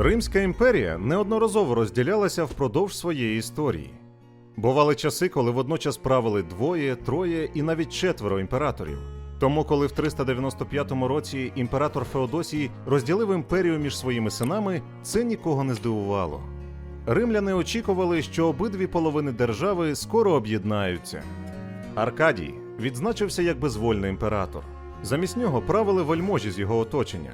Римська імперія неодноразово розділялася впродовж своєї історії. Бували часи, коли водночас правили двоє, троє і навіть четверо імператорів. Тому, коли в 395 році імператор Феодосій розділив імперію між своїми синами, це нікого не здивувало. Римляни очікували, що обидві половини держави скоро об'єднаються. Аркадій відзначився як безвольний імператор. Замість нього правили вельможі з його оточення.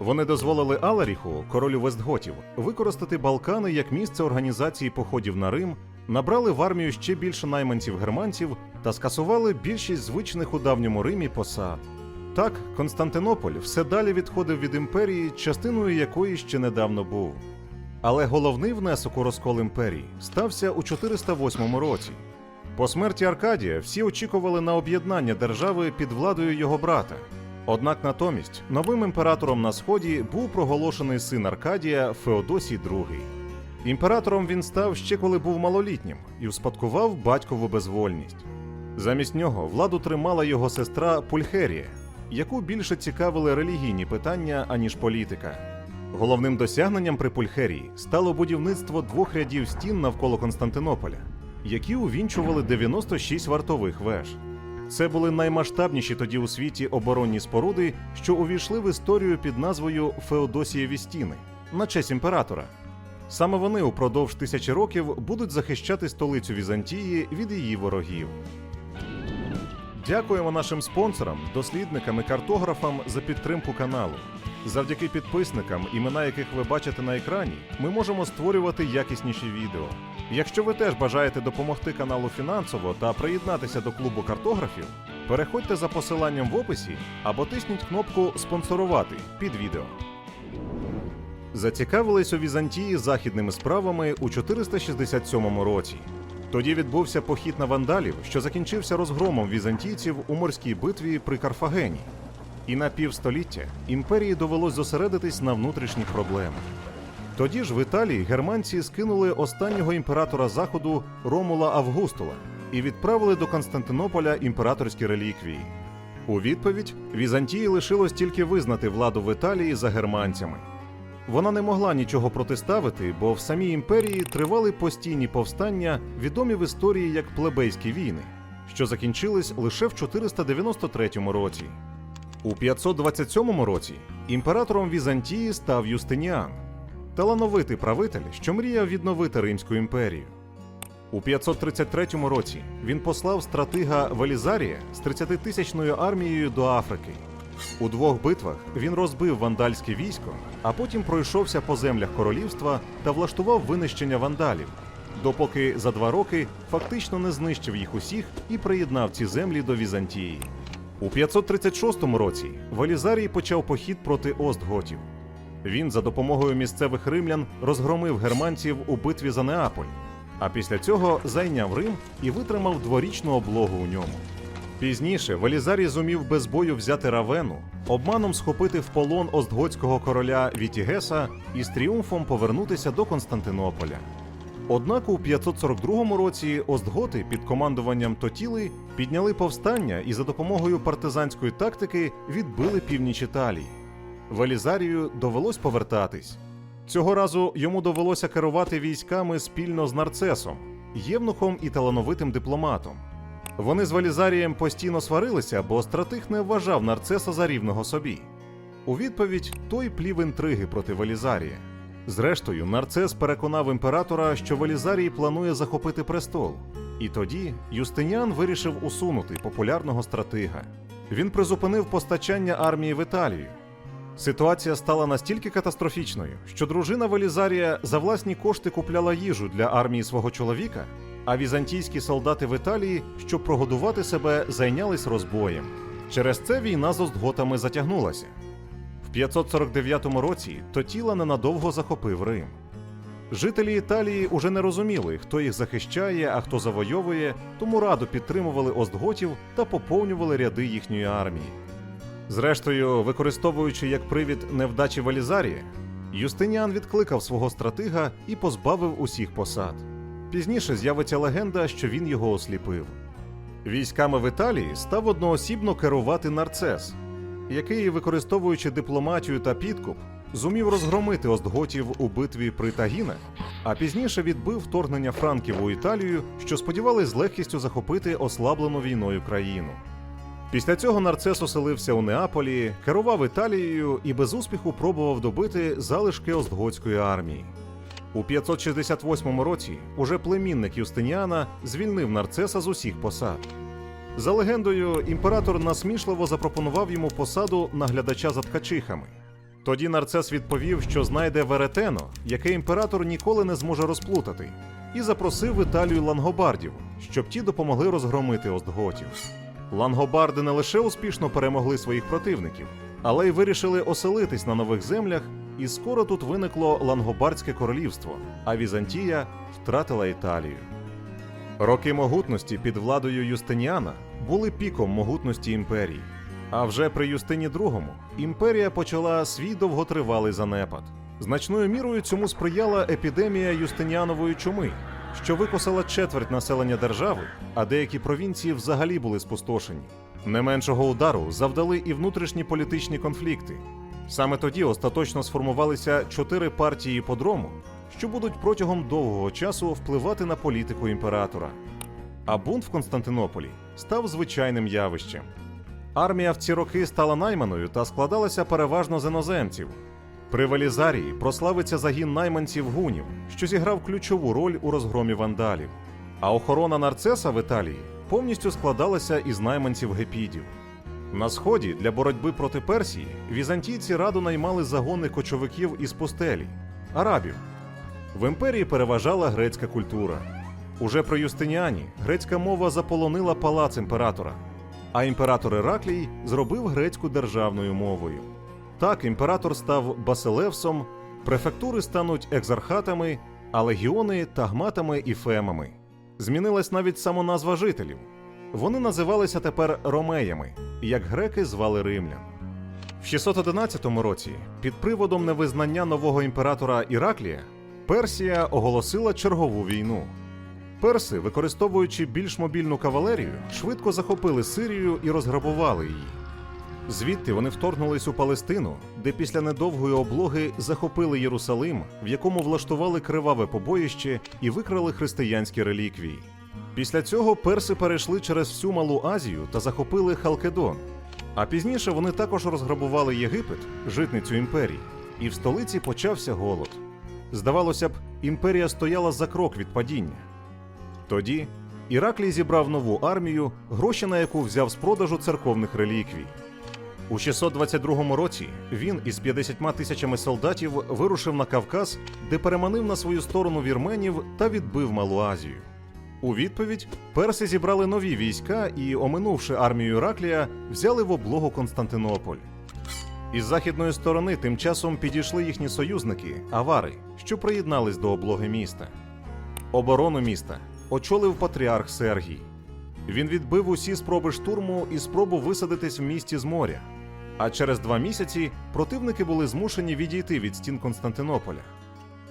Вони дозволили Аларіху, королю Вестготів, використати Балкани як місце організації походів на Рим, набрали в армію ще більше найманців-германців та скасували більшість звичних у давньому Римі посад. Так, Константинополь все далі відходив від імперії, частиною якої ще недавно був. Але головний внесок у розкол імперії стався у 408 році. По смерті Аркадія всі очікували на об'єднання держави під владою його брата. Однак натомість новим імператором на сході був проголошений син Аркадія Феодосій II. Імператором він став ще коли був малолітнім і успадкував батькову безвольність. Замість нього владу тримала його сестра Пульхерія, яку більше цікавили релігійні питання, аніж політика. Головним досягненням при Пульхерії стало будівництво двох рядів стін навколо Константинополя, які увінчували 96 вартових веж. Це були наймасштабніші тоді у світі оборонні споруди, що увійшли в історію під назвою Феодосієві стіни на честь імператора. Саме вони упродовж тисячі років будуть захищати столицю Візантії від її ворогів. Дякуємо нашим спонсорам, дослідникам і картографам за підтримку каналу. Завдяки підписникам, імена яких ви бачите на екрані, ми можемо створювати якісніші відео. Якщо ви теж бажаєте допомогти каналу фінансово та приєднатися до клубу картографів, переходьте за посиланням в описі або тисніть кнопку Спонсорувати під відео. Зацікавились у Візантії західними справами у 467 році. Тоді відбувся похід на вандалів, що закінчився розгромом візантійців у морській битві при Карфагені. І на півстоліття імперії довелось зосередитись на внутрішніх проблемах. Тоді ж в Італії германці скинули останнього імператора Заходу Ромула Августула і відправили до Константинополя імператорські реліквії. У відповідь Візантії лишилось тільки визнати владу в Італії за германцями. Вона не могла нічого протиставити, бо в самій імперії тривали постійні повстання, відомі в історії як плебейські війни, що закінчились лише в 493 році. У 527 році імператором Візантії став Юстиніан, талановитий правитель, що мріяв відновити Римську імперію. У 533 році він послав стратига Велізарія з 30-тисячною армією до Африки. У двох битвах він розбив вандальське військо, а потім пройшовся по землях королівства та влаштував винищення вандалів, допоки за два роки фактично не знищив їх усіх і приєднав ці землі до Візантії. У 536 році Велізарій почав похід проти Остготів. Він за допомогою місцевих римлян розгромив германців у битві за Неаполь, а після цього зайняв Рим і витримав дворічну облогу у ньому. Пізніше Велізарій зумів без бою взяти Равену, обманом схопити в полон остготського короля Вітігеса і з тріумфом повернутися до Константинополя. Однак у 542 році остготи під командуванням Тотіли підняли повстання і за допомогою партизанської тактики відбили північ Італії. Велізарію довелось повертатись. Цього разу йому довелося керувати військами спільно з Нарцесом, євнухом і талановитим дипломатом. Вони з Валізарієм постійно сварилися, бо стратих не вважав нарцеса за рівного собі. У відповідь той плів інтриги проти Валізарія. Зрештою, нарцес переконав імператора, що Валізарій планує захопити престол. І тоді Юстиніан вирішив усунути популярного стратига. Він призупинив постачання армії в Італію. Ситуація стала настільки катастрофічною, що дружина Велізарія за власні кошти купляла їжу для армії свого чоловіка, а візантійські солдати в Італії, щоб прогодувати себе, зайнялись розбоєм. Через це війна з остготами затягнулася. В 549 році Тотіла ненадовго захопив Рим. Жителі Італії уже не розуміли, хто їх захищає, а хто завойовує, тому радо підтримували остготів та поповнювали ряди їхньої армії. Зрештою, використовуючи як привід невдачі Валізарія, Юстиніан відкликав свого стратига і позбавив усіх посад. Пізніше з'явиться легенда, що він його осліпив. Військами в Італії став одноосібно керувати нарцес, який, використовуючи дипломатію та підкуп, зумів розгромити остготів у битві при Тагінах, а пізніше відбив вторгнення франків у Італію, що сподівались з легкістю захопити ослаблену війною країну. Після цього Нарцес оселився у Неаполі, керував Італією і без успіху пробував добити залишки Остготської армії. У 568 році уже племінник Юстиніана звільнив Нарцеса з усіх посад. За легендою, імператор насмішливо запропонував йому посаду наглядача за ткачихами. Тоді Нарцес відповів, що знайде веретено, яке імператор ніколи не зможе розплутати, і запросив в Італію лангобардів, щоб ті допомогли розгромити остготів. Лангобарди не лише успішно перемогли своїх противників, але й вирішили оселитись на нових землях, і скоро тут виникло лангобардське королівство, а Візантія втратила Італію. Роки могутності під владою Юстиніана були піком могутності імперії. А вже при Юстині II імперія почала свій довготривалий занепад. Значною мірою цьому сприяла епідемія Юстиніанової чуми, що викосила четверть населення держави, а деякі провінції взагалі були спустошені. Не меншого удару завдали і внутрішні політичні конфлікти. Саме тоді остаточно сформувалися чотири партії подрому, що будуть протягом довгого часу впливати на політику імператора. А бунт в Константинополі став звичайним явищем. Армія в ці роки стала найманою та складалася переважно з іноземців. При Велізарії прославиться загін найманців гунів, що зіграв ключову роль у розгромі вандалів. А охорона нарцеса в Італії повністю складалася із найманців гепідів. На сході для боротьби проти Персії візантійці радо наймали загони кочовиків із пустелі арабів. В імперії переважала грецька культура. Уже при Юстиніані грецька мова заполонила палац імператора, а імператор Іраклій зробив грецьку державною мовою. Так імператор став басилевсом, префектури стануть екзархатами, а легіони тагматами і фемами. Змінилась навіть самоназва жителів. Вони називалися тепер ромеями, як греки звали римлян. В 611 році, під приводом невизнання нового імператора Іраклія, Персія оголосила чергову війну. Перси, використовуючи більш мобільну кавалерію, швидко захопили Сирію і розграбували її. Звідти вони вторгнулись у Палестину, де після недовгої облоги захопили Єрусалим, в якому влаштували криваве побоїще і викрали християнські реліквії. Після цього перси перейшли через всю Малу Азію та захопили Халкедон. А пізніше вони також розграбували Єгипет, житницю імперії, і в столиці почався голод. Здавалося б, імперія стояла за крок від падіння. Тоді Іраклій зібрав нову армію, гроші на яку взяв з продажу церковних реліквій. У 622 році він із 50 тисячами солдатів вирушив на Кавказ, де переманив на свою сторону вірменів та відбив Малу Азію. У відповідь перси зібрали нові війська і, оминувши армію Іраклія, взяли в облогу Константинополь. Із західної сторони тим часом підійшли їхні союзники авари, що приєднались до облоги міста. Оборону міста очолив патріарх Сергій. Він відбив усі спроби штурму і спробу висадитись в місті з моря. А через два місяці противники були змушені відійти від стін Константинополя.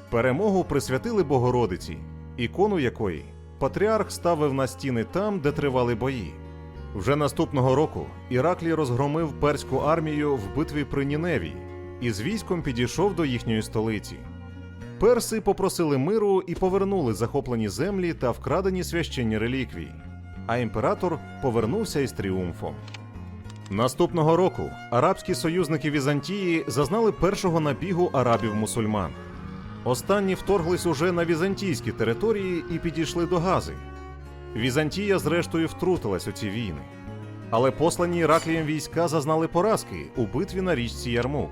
Перемогу присвятили Богородиці, ікону якої патріарх ставив на стіни там, де тривали бої. Вже наступного року Іраклій розгромив перську армію в битві при Ніневії і з військом підійшов до їхньої столиці. Перси попросили миру і повернули захоплені землі та вкрадені священні реліквії, а імператор повернувся із тріумфом. Наступного року арабські союзники Візантії зазнали першого набігу арабів-мусульман. Останні вторглись уже на візантійські території і підійшли до Гази. Візантія, зрештою, втрутилась у ці війни. Але послані Іраклієм війська зазнали поразки у битві на річці Ярмук.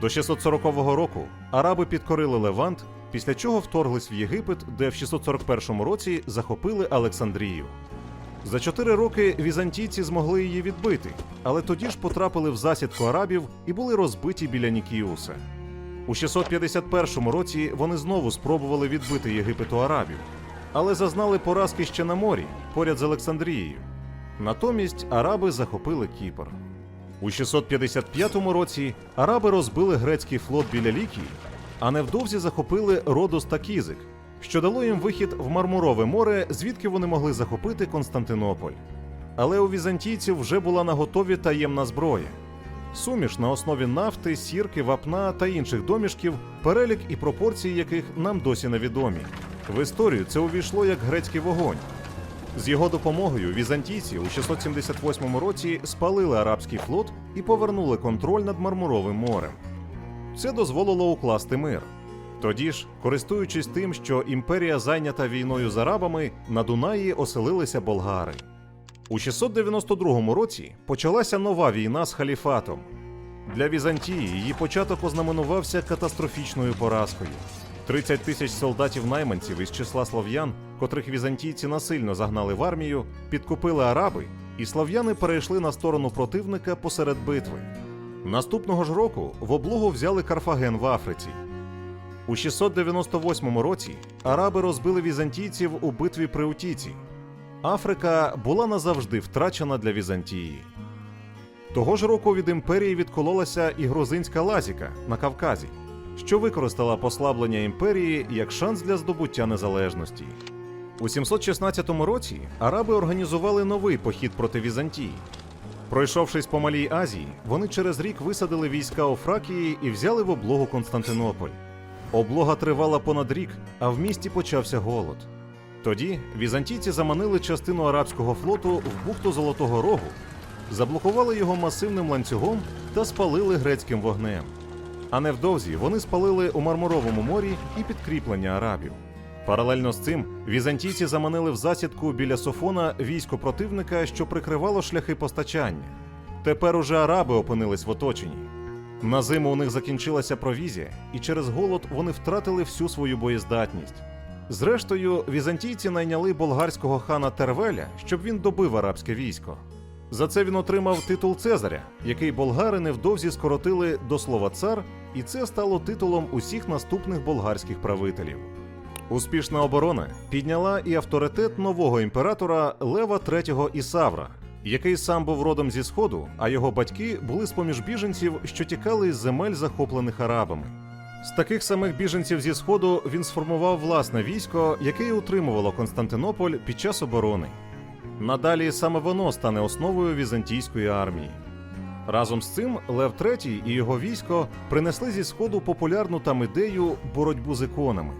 До 640 року араби підкорили Левант, після чого вторглись в Єгипет, де в 641 році захопили Олександрію. За чотири роки візантійці змогли її відбити, але тоді ж потрапили в засідку арабів і були розбиті біля Нікіуса. У 651 році вони знову спробували відбити Єгипет у арабів, але зазнали поразки ще на морі, поряд з Олександрією. Натомість араби захопили Кіпр. У 655 році араби розбили грецький флот біля Лікії, а невдовзі захопили Родос та Кізик, що дало їм вихід в Мармурове море, звідки вони могли захопити Константинополь. Але у візантійців вже була наготові таємна зброя. Суміш на основі нафти, сірки, вапна та інших домішків, перелік і пропорції яких нам досі невідомі. В історію це увійшло як грецький вогонь. З його допомогою візантійці у 678 році спалили арабський флот і повернули контроль над Мармуровим морем. Це дозволило укласти мир. Тоді ж, користуючись тим, що імперія зайнята війною з арабами, на Дунаї оселилися болгари. У 692 році почалася нова війна з халіфатом. Для Візантії її початок ознаменувався катастрофічною поразкою. 30 тисяч солдатів-найманців із числа слов'ян, котрих візантійці насильно загнали в армію, підкупили араби, і слов'яни перейшли на сторону противника посеред битви. Наступного ж року в облогу взяли Карфаген в Африці. У 698 році араби розбили візантійців у битві при Утіці. Африка була назавжди втрачена для Візантії. Того ж року від імперії відкололася і грузинська лазіка на Кавказі, що використала послаблення імперії як шанс для здобуття незалежності. У 716 році араби організували новий похід проти Візантії. Пройшовшись по Малій Азії, вони через рік висадили війська у Фракії і взяли в облогу Константинополь. Облога тривала понад рік, а в місті почався голод. Тоді візантійці заманили частину арабського флоту в бухту Золотого Рогу, заблокували його масивним ланцюгом та спалили грецьким вогнем. А невдовзі вони спалили у Мармуровому морі і підкріплення арабів. Паралельно з цим візантійці заманили в засідку біля Софона військо противника, що прикривало шляхи постачання. Тепер уже араби опинились в оточенні. На зиму у них закінчилася провізія, і через голод вони втратили всю свою боєздатність. Зрештою, візантійці найняли болгарського хана Тервеля, щоб він добив арабське військо. За це він отримав титул Цезаря, який болгари невдовзі скоротили до слова цар, і це стало титулом усіх наступних болгарських правителів. Успішна оборона підняла і авторитет нового імператора Лева III Ісавра, який сам був родом зі сходу, а його батьки були з-поміж біженців, що тікали із земель, захоплених арабами. З таких самих біженців зі сходу він сформував власне військо, яке й утримувало Константинополь під час оборони. Надалі саме воно стане основою візантійської армії. Разом з цим Лев III і його військо принесли зі сходу популярну там ідею боротьбу з іконами.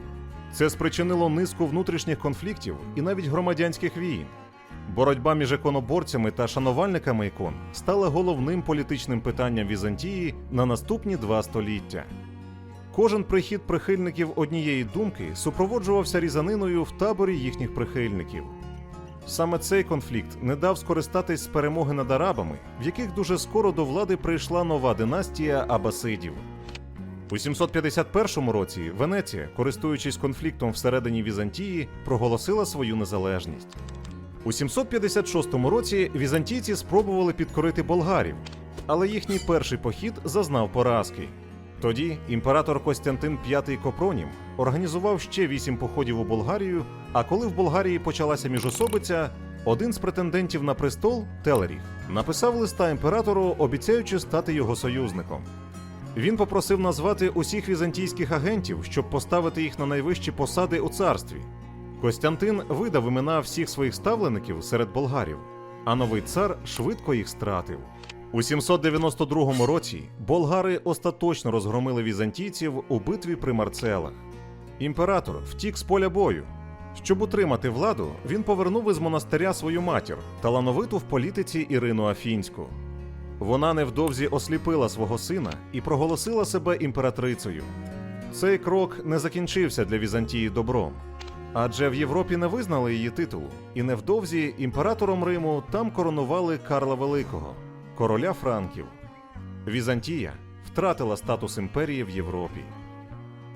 Це спричинило низку внутрішніх конфліктів і навіть громадянських війн. Боротьба між іконоборцями та шанувальниками ікон стала головним політичним питанням Візантії на наступні два століття. Кожен прихід прихильників однієї думки супроводжувався різаниною в таборі їхніх прихильників. Саме цей конфлікт не дав скористатись з перемоги над арабами, в яких дуже скоро до влади прийшла нова династія абасидів. У 751 році Венеція, користуючись конфліктом всередині Візантії, проголосила свою незалежність. У 756 році візантійці спробували підкорити болгарів, але їхній перший похід зазнав поразки. Тоді імператор Костянтин V Копронім організував ще вісім походів у Болгарію. А коли в Болгарії почалася міжособиця, один з претендентів на престол Телеріх написав листа імператору, обіцяючи стати його союзником. Він попросив назвати усіх візантійських агентів, щоб поставити їх на найвищі посади у царстві. Костянтин видав імена всіх своїх ставлеників серед болгарів, а новий цар швидко їх стратив. У 792 році болгари остаточно розгромили візантійців у битві при Марцелах. Імператор втік з поля бою. Щоб утримати владу, він повернув із монастиря свою матір, талановиту в політиці Ірину Афінську. Вона невдовзі осліпила свого сина і проголосила себе імператрицею. Цей крок не закінчився для Візантії добром, адже в Європі не визнали її титулу, і невдовзі імператором Риму там коронували Карла Великого, короля Франків. Візантія втратила статус імперії в Європі.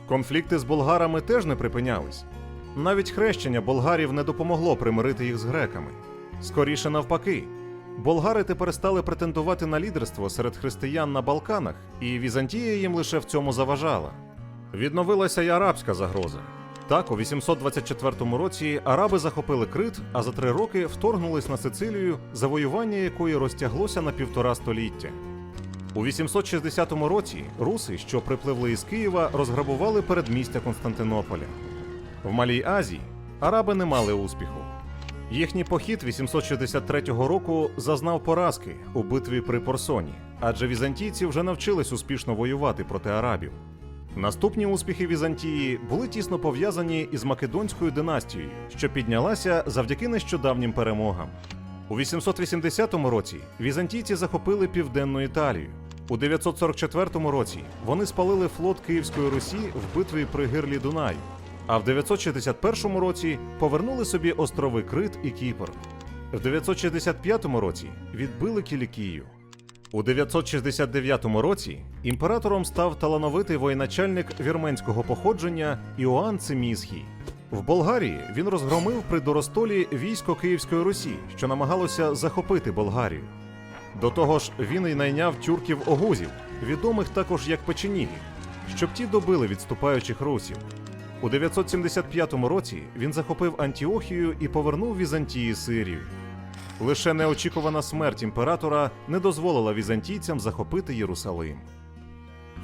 Конфлікти з болгарами теж не припинялись. Навіть хрещення болгарів не допомогло примирити їх з греками. Скоріше навпаки, болгари тепер стали претендувати на лідерство серед християн на Балканах, і Візантія їм лише в цьому заважала. Відновилася й арабська загроза. Так, у 824 році араби захопили Крит, а за три роки вторгнулись на Сицилію, завоювання якої розтяглося на півтора століття. У 860 році руси, що припливли із Києва, розграбували передмістя Константинополя. В Малій Азії араби не мали успіху. Їхній похід 863 року зазнав поразки у битві при Порсоні, адже візантійці вже навчились успішно воювати проти арабів. Наступні успіхи Візантії були тісно пов'язані із Македонською династією, що піднялася завдяки нещодавнім перемогам. У 880 році візантійці захопили південну Італію. У 944 році вони спалили флот Київської Русі в битві при гирлі Дунаю, а в 961 році повернули собі острови Крит і Кіпр. В 965 році відбили Кілікію. У 969 році імператором став талановитий воєначальник вірменського походження Іоанн Цимісхій. В Болгарії він розгромив при Доростолі військо Київської Русі, що намагалося захопити Болгарію. До того ж, він і найняв тюрків огузів, відомих також як печенігів, щоб ті добили відступаючих русів. У 975 році він захопив Антіохію і повернув Візантії Сирію. Лише неочікувана смерть імператора не дозволила візантійцям захопити Єрусалим.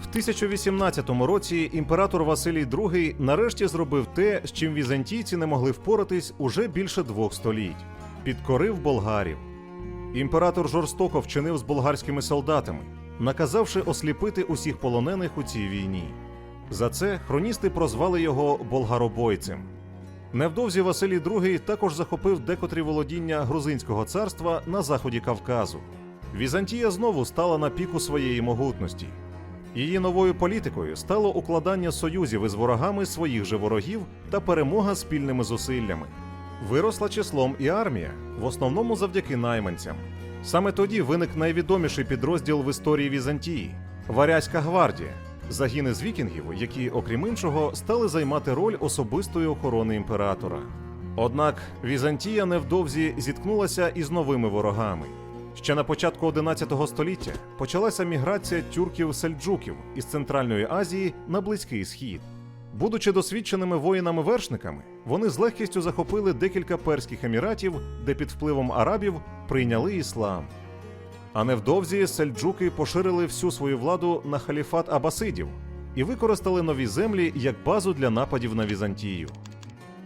В 1018 році імператор Василій II нарешті зробив те, з чим візантійці не могли впоратись уже більше двох століть підкорив болгарів. Імператор жорстоко вчинив з болгарськими солдатами, наказавши осліпити усіх полонених у цій війні. За це хроністи прозвали його болгаробойцем. Невдовзі Василій II також захопив декотрі володіння Грузинського царства на заході Кавказу. Візантія знову стала на піку своєї могутності. Її новою політикою стало укладання союзів із ворогами своїх же ворогів та перемога спільними зусиллями. Виросла числом і армія, в основному завдяки найманцям. Саме тоді виник найвідоміший підрозділ в історії Візантії Варязька гвардія, загіни з вікінгів, які, окрім іншого, стали займати роль особистої охорони імператора. Однак Візантія невдовзі зіткнулася із новими ворогами. Ще на початку 11 століття почалася міграція тюрків-сельджуків із Центральної Азії на Близький Схід. Будучи досвідченими воїнами-вершниками, вони з легкістю захопили декілька перських еміратів, де під впливом арабів прийняли іслам. А невдовзі сельджуки поширили всю свою владу на халіфат абасидів і використали нові землі як базу для нападів на Візантію.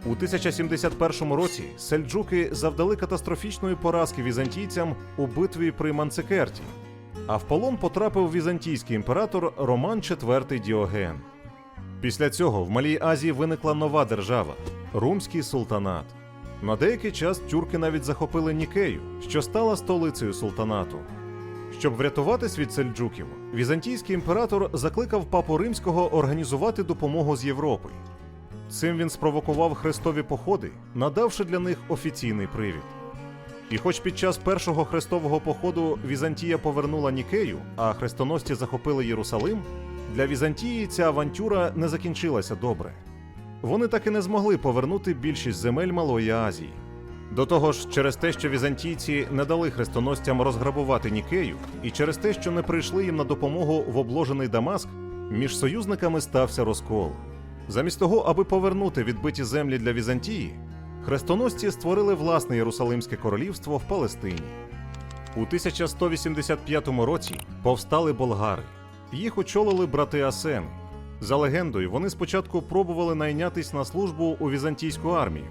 У 1071 році сельджуки завдали катастрофічної поразки візантійцям у битві при Манцикерті, а в полон потрапив візантійський імператор Роман IV Діоген. Після цього в Малій Азії виникла нова держава Румський султанат. На деякий час тюрки навіть захопили Нікею, що стала столицею султанату. Щоб врятуватись від сельджуків, візантійський імператор закликав папу римського організувати допомогу з Європи. Цим він спровокував хрестові походи, надавши для них офіційний привід. І хоч під час першого хрестового походу Візантія повернула Нікею, а хрестоносці захопили Єрусалим, для Візантії ця авантюра не закінчилася добре. Вони так і не змогли повернути більшість земель Малої Азії. До того ж, через те, що візантійці не дали хрестоносцям розграбувати Нікею, і через те, що не прийшли їм на допомогу в обложений Дамаск, між союзниками стався розкол. Замість того, аби повернути відбиті землі для Візантії, хрестоносці створили власне Єрусалимське королівство в Палестині. У 1185 році повстали болгари. Їх очолили брати Асен. За легендою, вони спочатку пробували найнятись на службу у візантійську армію,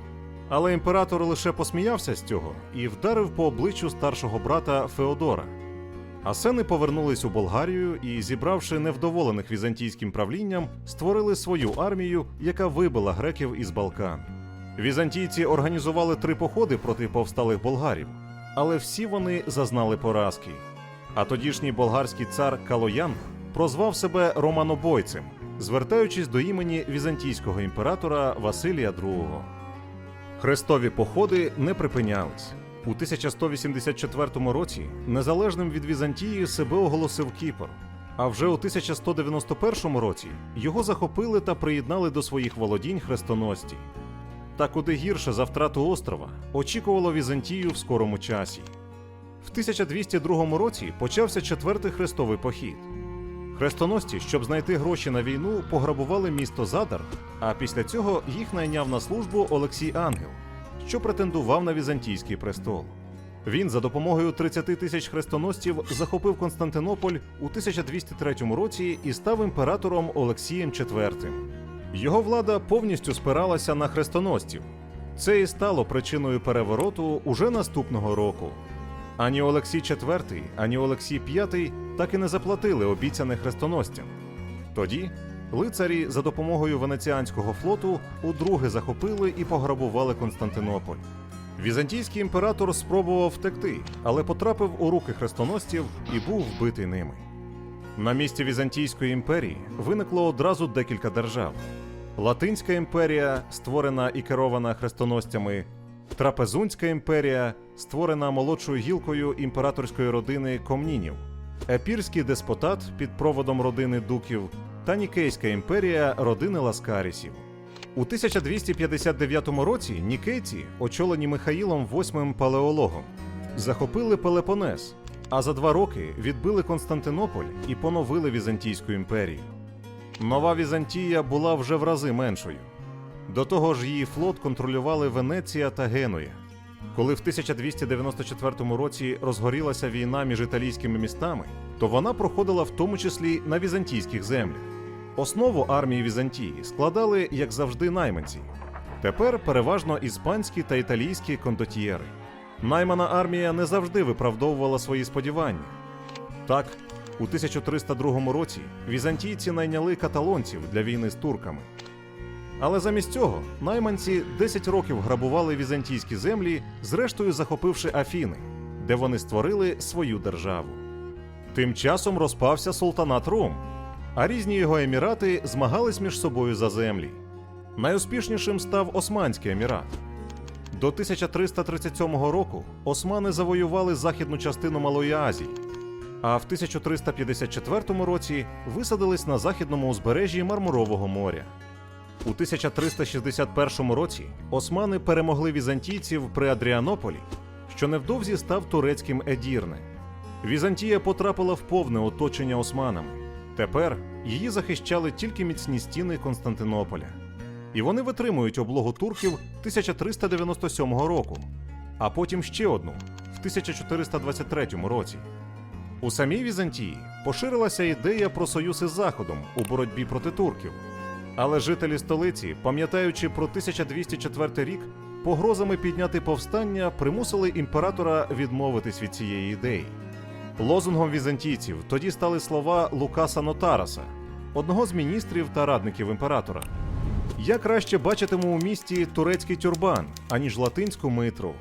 але імператор лише посміявся з цього і вдарив по обличчю старшого брата Феодора. Асени повернулись у Болгарію і, зібравши невдоволених візантійським правлінням, створили свою армію, яка вибила греків із Балкан. Візантійці організували три походи проти повсталих болгарів, але всі вони зазнали поразки. А тодішній болгарський цар Калоян прозвав себе Романобойцем, звертаючись до імені візантійського імператора Василія II. Хрестові походи не припинялись. У 1184 році незалежним від Візантії себе оголосив Кіпр. А вже у 1191 році його захопили та приєднали до своїх володінь хрестоносці. Та куди гірше за втрату острова очікувало Візантію в скорому часі. В 1202 році почався четвертий хрестовий похід. Хрестоносці, щоб знайти гроші на війну, пограбували місто Задар, а після цього їх найняв на службу Олексій Ангел, що претендував на візантійський престол. Він за допомогою 30 тисяч хрестоносців захопив Константинополь у 1203 році і став імператором Олексієм IV. Його влада повністю спиралася на хрестоносців. Це і стало причиною перевороту уже наступного року. Ані Олексій IV, ані Олексій V так і не заплатили обіцяне хрестоносцям. Тоді лицарі за допомогою венеціанського флоту удруге захопили і пограбували Константинополь. Візантійський імператор спробував втекти, але потрапив у руки хрестоносців і був вбитий ними. На місці Візантійської імперії виникло одразу декілька держав: Латинська імперія, створена і керована хрестоносцями, Трапезунська імперія, створена молодшою гілкою імператорської родини Комнінів, Епірський деспотат під проводом родини Дуків та Нікейська імперія родини Ласкарісів. У 1259 році нікейці, очолені Михаїлом VIII Палеологом, захопили Пелепонес, а за два роки відбили Константинополь і поновили Візантійську імперію. Нова Візантія була вже в рази меншою. До того ж, її флот контролювали Венеція та Генуя. Коли в 1294 році розгорілася війна між італійськими містами, то вона проходила в тому числі на візантійських землях. Основу армії Візантії складали, як завжди, найманці. Тепер переважно іспанські та італійські кондотьєри. Наймана армія не завжди виправдовувала свої сподівання. Так, у 1302 році візантійці найняли каталонців для війни з турками. Але замість цього найманці 10 років грабували візантійські землі, зрештою захопивши Афіни, де вони створили свою державу. Тим часом розпався султанат Рум, а різні його емірати змагались між собою за землі. Найуспішнішим став Османський емірат. До 1337 року османи завоювали західну частину Малої Азії, а в 1354 році висадились на західному узбережжі Мармурового моря. У 1361 році османи перемогли візантійців при Адріанополі, що невдовзі став турецьким Едірне. Візантія потрапила в повне оточення османами. Тепер її захищали тільки міцні стіни Константинополя. І вони витримують облогу турків 1397 року, а потім ще одну в 1423 році. У самій Візантії поширилася ідея про союз із Заходом у боротьбі проти турків. Але жителі столиці, пам'ятаючи про 1204 рік, погрозами підняти повстання примусили імператора відмовитись від цієї ідеї. Лозунгом візантійців тоді стали слова Лукаса Нотараса, одного з міністрів та радників імператора. Я краще бачитиму у місті турецький тюрбан, аніж латинську митру.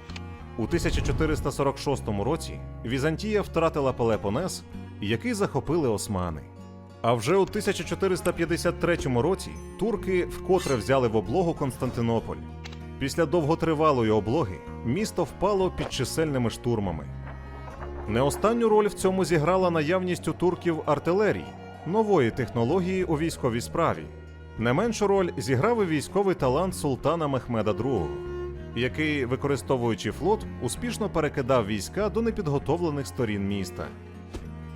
У 1446 році Візантія втратила Пелепонес, який захопили османи. А вже у 1453 році турки вкотре взяли в облогу Константинополь. Після довготривалої облоги місто впало під чисельними штурмами. Не останню роль в цьому зіграла наявність у турків артилерії, нової технології у військовій справі. Не меншу роль зіграв і військовий талант султана Мехмеда II, який, використовуючи флот, успішно перекидав війська до непідготовлених сторін міста.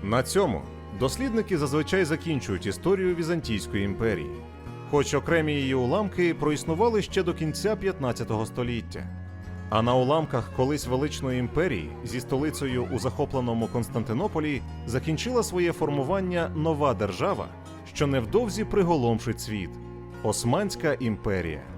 На цьому дослідники зазвичай закінчують історію Візантійської імперії, хоч окремі її уламки проіснували ще до кінця 15 століття. А на уламках колись величної імперії зі столицею у захопленому Константинополі закінчила своє формування нова держава, що невдовзі приголомшить світ Османська імперія.